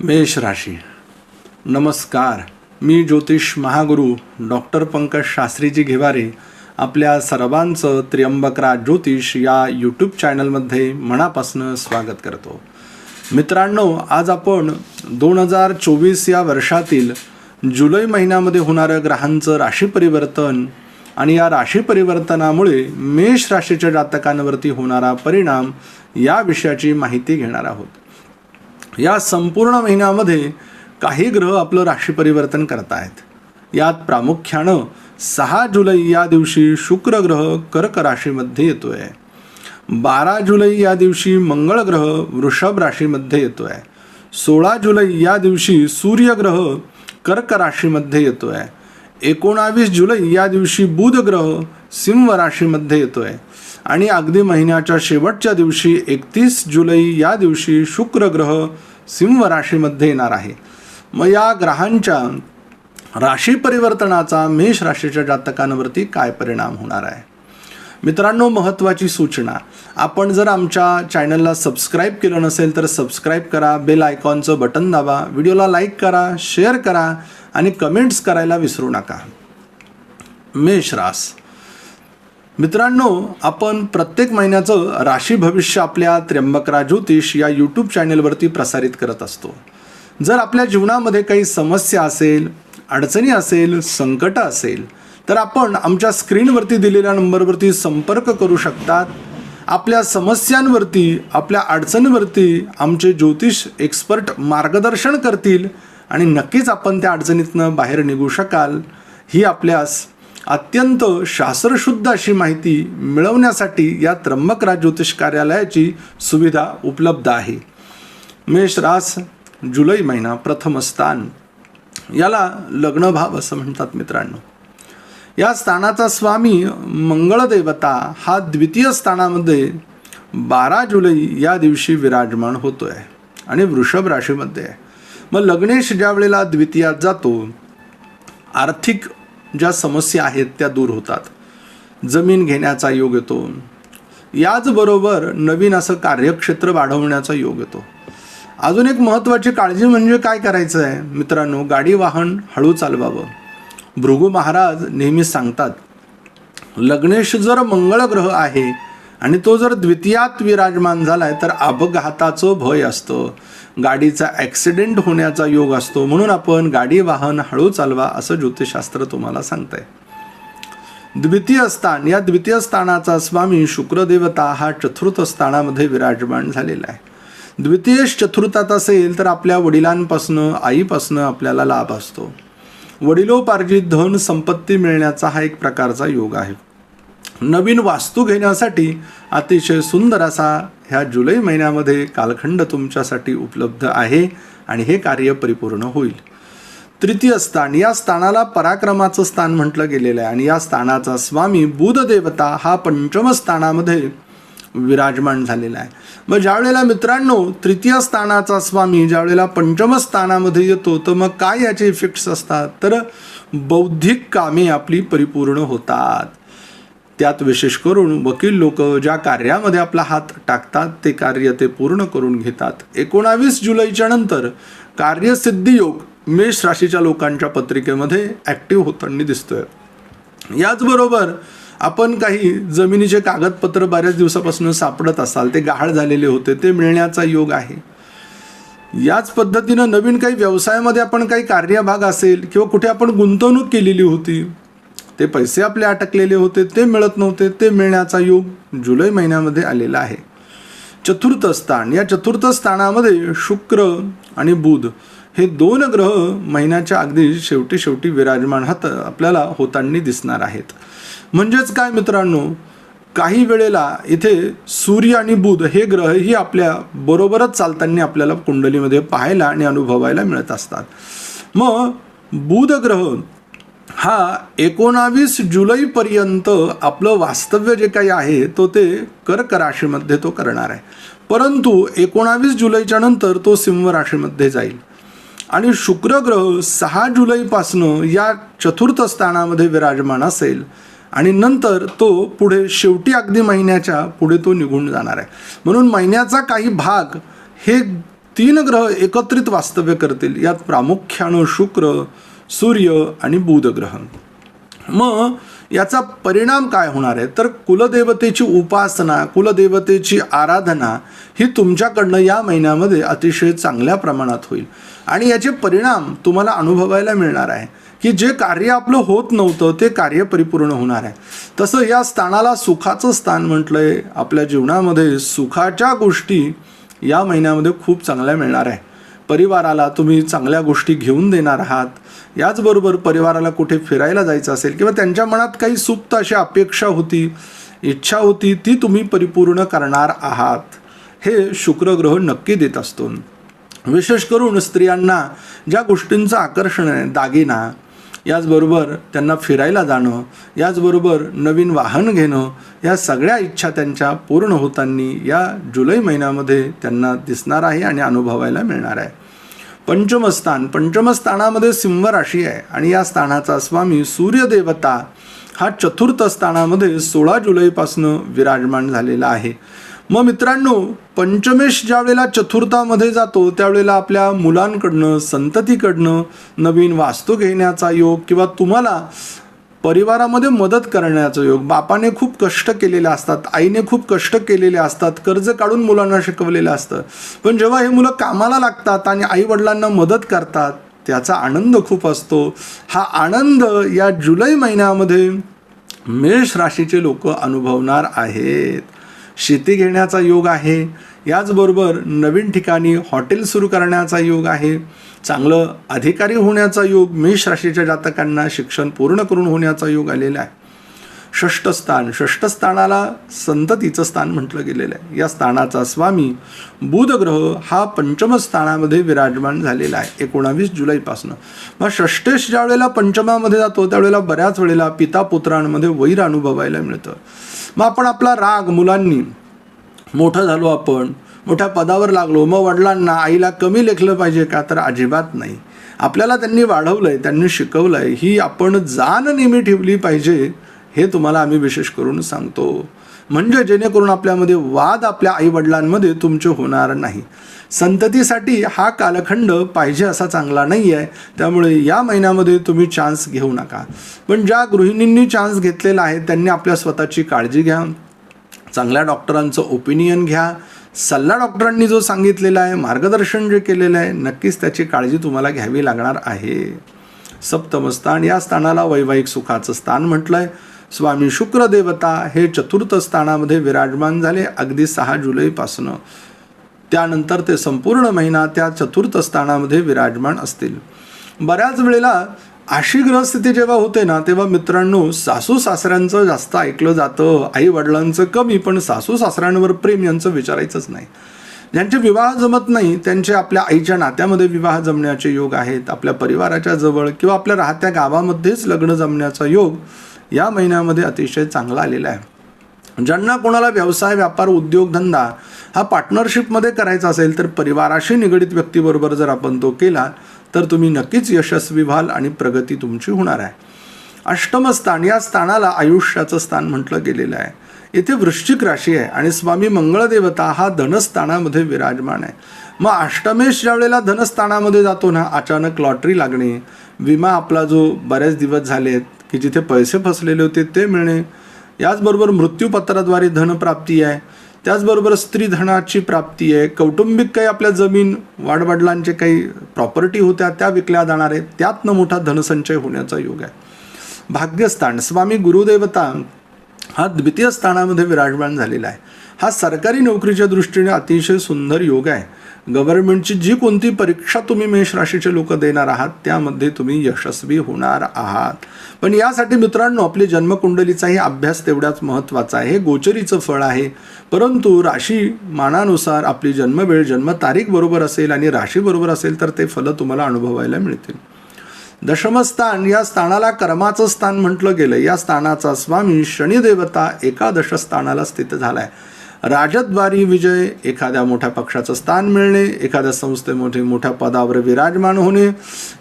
मेष राशी। नमस्कार मी ज्योतिष महागुरू डॉक्टर पंकज शास्त्रीजी घेवारे आपल्या सर्वांचं त्र्यंबकराज ज्योतिष या यूट्यूब चॅनलमध्ये मनापासून स्वागत करतो. मित्रांनो आज आपण दोन हजार चोवीस या वर्षातील जुलै महिन्यामध्ये होणारं ग्रहांचं राशी परिवर्तन आणि या राशी परिवर्तनामुळे मेष राशीच्या जातकांवरती होणारा परिणाम या विषयाची माहिती घेणार आहोत. या संपूर्ण महिन्यामध्ये काही ग्रह आपलं राशी परिवर्तन करत आहेत यात प्रामुख्यानं सहा जुलै या दिवशी शुक्र ग्रह कर्क राशीमध्ये येतो आहे बारा जुलै या दिवशी मंगळ ग्रह वृषभ राशीमध्ये येतो आहे सोळा जुलै या दिवशी सूर्यग्रह कर्क राशीमध्ये येतो आहे एकोणावीस जुलै या दिवशी बुध ग्रह सिंह राशीमध्ये येतो आहे आणि अगदी महिन्याच्या शेवटच्या दिवशी एकतीस जुलै या दिवशी शुक्र ग्रह सिंह राशीमध्ये येणार आहे. मग या ग्रहांच्या राशी परिवर्तनाचा मेष राशीच्या जातकांवरती काय परिणाम होणार आहे? मित्रांनो महत्त्वाची सूचना. आपण जर आमच्या चॅनलला सबस्क्राईब केलं नसेल तर सबस्क्राईब करा बेल आयकॉनचं बटन दाबा व्हिडिओला लाईक करा शेअर करा आणि कमेंट्स करायला विसरू नका. मेष रास. मित्रांनो आपण प्रत्येक महिन्याचं राशी भविष्य आपल्या त्र्यंबकरा ज्योतिष या यूट्यूब चॅनेलवरती प्रसारित करत असतो. जर आपल्या जीवनामध्ये काही समस्या असेल अडचणी असेल संकट असेल तर आपण आमच्या स्क्रीनवरती दिलेल्या नंबरवरती संपर्क करू शकतात. आपल्या समस्यांवरती आपल्या अडचणीवरती आमचे ज्योतिष एक्सपर्ट मार्गदर्शन करतील आणि नक्कीच आपण त्या अडचणीतनं बाहेर निघू शकाल. ही आपल्यास अत्यंत शास्त्रशुद्ध अशी माहिती मिळवण्यासाठी या त्र्यंबकराज ज्योतिष कार्यालयाची सुविधा उपलब्ध आहे. मेष रास जुलै महिना प्रथम स्थान. याला लग्नभाव असं म्हणतात मित्रांनो. या स्थानाचा स्वामी मंगळदेवता हा द्वितीय स्थानामध्ये बारा जुलै या दिवशी विराजमान होतो आहे आणि वृषभ राशीमध्ये आहे. मग लग्नेश ज्या वेळेला द्वितीयात जातो आर्थिक ज्या समस्या आहेत त्या दूर होतात. जमीन घेण्याचा योग येतो. याचबरोबर नवीन असं कार्यक्षेत्र वाढवण्याचा योग येतो. अजून एक महत्त्वाची काळजी म्हणजे काय करायचं आहे मित्रांनो गाडी वाहन हळू चालवावं. भृगू महाराज नेहमी सांगतात लग्नेश जर मंगळ ग्रह आहे आणि तो जर द्वितीयात विराजमान झालाय तर अपघाताचं भय असतं. गाडीचा ॲक्सिडेंट होण्याचा योग असतो. म्हणून आपण गाडी वाहन हळू चालवा असं ज्योतिषशास्त्र तुम्हाला सांगतंय. द्वितीय स्थान. या द्वितीय स्थानाचा स्वामी शुक्रदेवता हा चतुर्थ स्थानामध्ये विराजमान झालेला आहे. द्वितीय चतुर्थात असेल तर आपल्या वडिलांपासनं आईपासनं आपल्याला लाभ असतो. वडिलोपार्जित धन संपत्ती मिळण्याचा हा एक प्रकारचा योग आहे. नवीन वास्तू घेण्यासाठी अतिशय सुंदर असा ह्या जुलै महिन्यामध्ये कालखंड तुमच्यासाठी उपलब्ध आहे आणि हे कार्य परिपूर्ण होईल. तृतीय स्थान या स्थानाला पराक्रमाचं स्थान म्हटलं गेलेलं आहे आणि या स्थानाचा स्वामी बुधदेवता हा पंचम स्थानामध्ये विराजमान झालेला आहे. मग ज्यावेळेला मित्रांनो तृतीय स्थानाचा स्वामी ज्यावेळेला पंचम स्थानामध्ये येतो तर मग काय याचे इफेक्ट्स असतात? तर बौद्धिक कामे आपली परिपूर्ण होतात. त्यात विशेष करून वकील लोक ज्या कार्यामध्ये आपला हात टाकतात ते कार्य ते पूर्ण करून घेतात. एकोणावीस जुलैच्या नंतर कार्यसिद्धी योग मेष राशीच्या लोकांच्या पत्रिकेमध्ये ॲक्टिव्ह होताना दिसतोय. याचबरोबर आपण काही जमिनीचे कागदपत्र बऱ्याच दिवसापासून सापडत असाल ते गहाळ झालेले होते ते मिळण्याचा योग आहे. याच पद्धतीनं नवीन काही व्यवसायामध्ये आपण काही कार्यभाग असेल किंवा कुठे आपण गुंतवणूक केलेली होती ते पैसे आपले अटकलेले होते ते मिळत नव्हते ते मिळण्याचा योग जुलै महिन्यामध्ये आलेला आहे. चतुर्थ स्थान या चतुर्थ स्थानामध्ये शुक्र आणि बुध हे दोन ग्रह महिन्याच्या अगदी शेवटी शेवटी विराजमान हात आपल्याला होताना दिसणार आहेत. म्हणजेच काय मित्रांनो? काही वेळेला इथे सूर्य आणि बुध हे ग्रहही आपल्या बरोबरच चालताना आपल्याला कुंडलीमध्ये पाहायला आणि अनुभवायला मिळत असतात. मग बुध ग्रह हा एकोणावीस जुलैपर्यंत आपलं वास्तव्य जे काही आहे तो ते कर्क राशीमध्ये तो करणार आहे. परंतु एकोणावीस जुलैच्या नंतर तो सिंह राशीमध्ये जाईल. आणि शुक्र ग्रह सहा जुलैपासनं या चतुर्थ स्थानामध्ये विराजमान असेल आणि नंतर तो पुढे शेवटी अगदी महिन्याच्या पुढे तो निघून जाणार आहे. म्हणून महिन्याचा काही भाग हे तीन ग्रह एकत्रित वास्तव्य करतील. यात प्रामुख्यानं शुक्र सूर्य आणि बुध ग्रह मग याचा परिणाम काय होणार आहे? तर कुलदेवतेची उपासना कुलदेवतेची आराधना ही तुमच्याकडनं या महिन्यामध्ये अतिशय चांगल्या प्रमाणात होईल. आणि याचे परिणाम तुम्हाला अनुभवायला मिळणार आहे की जे कार्य आपलं होत नव्हतं ते कार्य परिपूर्ण होणार आहे. तसं या स्थानाला सुखाचं स्थान म्हटलं आहे आपल्या जीवनामध्ये सुखाच्या गोष्टी या महिन्यामध्ये खूप चांगल्या मिळणार आहे. परिवाराला तुम्ही चांगल्या गोष्टी घेऊन देणार आहात. याचबरोबर परिवाराला कुठे फिरायला जायचं असेल किंवा त्यांच्या मनात काही सुप्त अशी अपेक्षा होती इच्छा होती ती तुम्ही परिपूर्ण करणार आहात. हे शुक्रग्रह नक्की देत असतो. विशेष करून स्त्रियांना ज्या गोष्टींचं आकर्षण आहे दागिना याचबरोबर त्यांना फिरायला जाणं याचबरोबर नवीन वाहन घेणं या सगळ्या इच्छा त्यांच्या पूर्ण होताना या जुलै महिन्यामध्ये त्यांना दिसणार आहे आणि अनुभवायला मिळणार आहे. पंचमस्थान. पंचमस्थानामध्ये सिंह राशी आहे आणि या स्थानाचा स्वामी सूर्यदेवता हा चतुर्थ स्थानामध्ये सोळा जुलैपासनं विराजमान झालेला आहे. मग मित्रांनो पंचमेश ज्या वेळेला चतुर्थामध्ये जातो त्यावेळेला आपल्या मुलांकडनं संततीकडनं नवीन वास्तू घेण्याचा योग किंवा तुम्हाला परिवारामध्ये मदत करण्याचा योग. बापाने खूप कष्ट केलेले असतात आईने खूप कष्ट केलेले असतात कर्ज काढून मुलांना शिकवलेलं असतं. पण जेव्हा हे मुलं कामाला लागतात आणि आईवडिलांना मदत करतात त्याचा आनंद खूप असतो. हा आनंद या जुलै महिन्यामध्ये मेष राशीचे लोक अनुभवणार आहेत. शेती घेण्याचा योग आहे. याचबरोबर नवीन ठिकाणी हॉटेल सुरू करण्याचा योग आहे. चांगलं अधिकारी होण्याचा योग मेष राशीच्या जातकांना शिक्षण पूर्ण करून होण्याचा योग आलेला आहे. षष्ठ स्थान षष्ठ स्थानाला संततीचं स्थान म्हटलं गेलेलं आहे. या स्थानाचा स्वामी बुधग्रह हा पंचम स्थानामध्ये विराजमान झालेला आहे. एकोणावीस जुलैपासून. मग षष्टेश ज्या वेळेला पंचमामध्ये जातो त्यावेळेला बऱ्याच वेळेला पिता पुत्रांमध्ये वैर अनुभवायला मिळतं. मग आपण आपला राग मुलांनी मोठं झालो आपण मोठ्या पदावर लागलो मग वडिलांना आईला कमी लेखलं पाहिजे का? तर अजिबात नाही. आपल्याला त्यांनी वाढवलं आहे त्यांनी शिकवलं आहे ही आपण जाण नेहमी ठेवली पाहिजे. हे तुम्हाला आम्ही विशेष करून सांगतो. म्हणजे जेणेकरून आपल्यामध्ये वाद आपल्या आईवडिलांमध्ये तुमचे होणार नाही. संततीसाठी हा कालखंड पाहिजे असा चांगला नाही आहे त्यामुळे या महिन्यामध्ये तुम्ही चान्स घेऊ नका. पण ज्या गृहिणींनी चान्स घेतलेला आहे त्यांनी आपल्या स्वतःची काळजी घ्या. चांगल्या डॉक्टरांचं ओपिनियन घ्या. सल्ला डॉक्टरांनी जो सांगितलेला आहे मार्गदर्शन जे केलेलं आहे नक्कीच त्याची काळजी तुम्हाला घ्यावी लागणार आहे. सप्तम स्थान या स्थानाला वैवाहिक सुखाचं स्थान म्हटलं आहे स्वामी शुक्रदेवता हे चतुर्थ स्थानामध्ये विराजमान झाले अगदी सहा जुलैपासनं. त्यानंतर ते संपूर्ण महिना त्या चतुर्थ स्थानामध्ये विराजमान असतील. बऱ्याच वेळेला अशी ग्रहस्थिती जेव्हा होते ना तेव्हा मित्रांनो सासू सासऱ्यांचं जास्त ऐकलं जातं. आई वडिलांचं कमी पण सासू सासऱ्यांवर प्रेम यांचं विचारायचंच नाही. ज्यांचे विवाह जमत नाही त्यांचे आपल्या आईच्या नात्यामध्ये विवाह जमण्याचे योग आहेत. आपल्या परिवाराच्या जवळ किंवा आपल्या राहत्या गावामध्येच लग्न जमण्याचा योग या महिन्यामध्ये अतिशय चांगला आलेला आहे. ज्यांना कोणाला व्यवसाय व्यापार उद्योगधंदा हा पार्टनरशिपमध्ये करायचा असेल तर परिवाराशी निगडीत व्यक्तीबरोबर जर आपण तो केला तर तुम्ही नक्कीच यशस्वी व्हाल आणि प्रगती तुमची होणार आहे. अष्टमस्थान या स्थानाला आयुष्याचं स्थान म्हटलं गेलेलं आहे. येथे वृश्चिक राशी आहे आणि स्वामी मंगळदेवता हा धनस्थानामध्ये विराजमान आहे. मग अष्टमेश ज्या वेळेला धनस्थानामध्ये जातो ना अचानक लॉटरी लागणे विमा आपला जो बऱ्याच दिवस झालेत की जिथे पैसे फसलेले होते ते मिळणे. याचबरोबर मृत्यूपत्राद्वारे धनप्राप्ती आहे. त्याचबरोबर स्त्री धनाची प्राप्ती आहे. कौटुंबिक काही आपल्या जमीन वाडवडिलांचे काही प्रॉपर्टी होत्या त्या विकल्या जाणार. आहेत त्यातनं मोठा धनसंचय होण्याचा योग आहे. भाग्यस्थान स्वामी गुरुदेवता हा द्वितीय स्थानामध्ये विराजमान झालेला आहे. हा सरकारी नोकरीच्या दृष्टीने अतिशय सुंदर योग आहे. गव्हर्नमेंटची जी कोणती परीक्षा तुम्ही मेष राशीचे लोक देणार आहात त्यामध्ये तुम्ही यशस्वी होणार आहात. पण यासाठी मित्रांनो आपली जन्मकुंडलीचाही अभ्यास तेवढाच महत्त्वाचा आहे. हे गोचरीचं फळ आहे. परंतु राशी मानानुसार आपली जन्मवेळ जन्मतारीख बरोबर असेल आणि राशी बरोबर असेल तर ते फलं तुम्हाला अनुभवायला मिळतील. दशमस्थान या स्थानाला कर्माचं स्थान म्हटलं गेलं या स्थानाचा स्वामी शनिदेवता एकादश स्थानाला स्थित आहे राजद्वारी विजय एखाद्या मोठ्या पक्षाचं स्थान मिळणे एखाद्या संस्थेमध्ये मोठ्या पदावर विराजमान होणे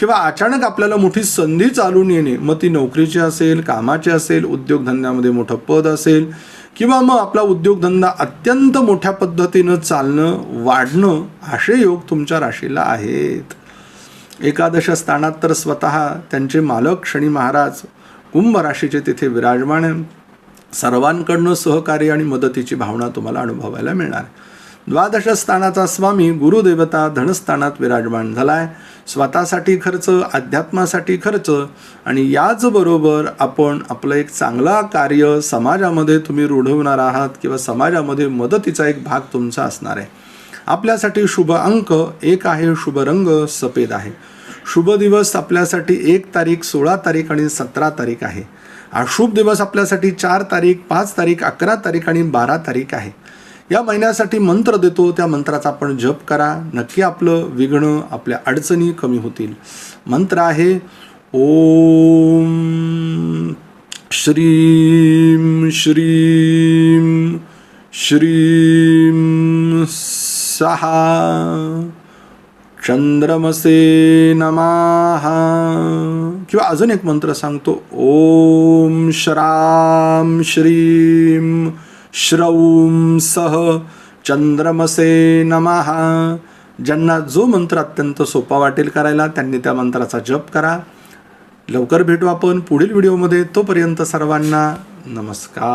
किंवा अचानक आपल्याला मोठी संधी चालून येणे मग ती नोकरीची असेल कामाची असेल उद्योगधंद्यामध्ये मोठं पद असेल किंवा मग आपला उद्योगधंदा अत्यंत मोठ्या पद्धतीनं चालणं वाढणं असे योग तुमच्या राशीला आहेत एकादश स्थानात तर स्वतः त्यांचे मालक शनी महाराज कुंभ राशीचे तिथे विराजमान आहे. सर्वांकडनं सहकार्य आणि मदतीची भावना तुम्हाला अनुभवायला मिळणार. द्वादश स्थानाचा स्वामी गुरुदेवता धनस्थानात विराजमान झालाय. स्वतःसाठी खर्च अध्यात्मासाठी खर्च आणि याचबरोबर आपण आपलं एक चांगला कार्य समाजामध्ये तुम्ही रुढवणार आहात किंवा समाजामध्ये मदतीचा एक भाग तुमचा असणार आहे. आपल्यासाठी शुभ अंक एक आहे शुभ रंग सफेद आहे. शुभ दिवस आपल्यासाठी एक तारीख सोळा तारीख आणि सतरा तारीख आहे. शुभ दिवस आपल्यासाठी चार तारीख पाच तारीख अकरा तारीख आणि बारा तारीख आहे. या महिन्यासाठी मंत्र देतो त्या मंत्राचा आपण जप करा. नक्की आपलं विघ्न आपल्या अडचणी कमी होतील. मंत्र आहे ओम श्रीम श्रीम श्रीम सहा चंद्रमसे नमाहा किंवा अजून एक मंत्र सांगतो. ओम श्राम श्रीम श्रौम सह चंद्रमसे नमाहा ज्यांना जो मंत्र अत्यंत सोपा वाटेल करायला त्यांनी त्या मंत्राचा जप करा. लवकर भेटू आपण पुढील व्हिडिओमध्ये. तोपर्यंत सर्वांना नमस्कार.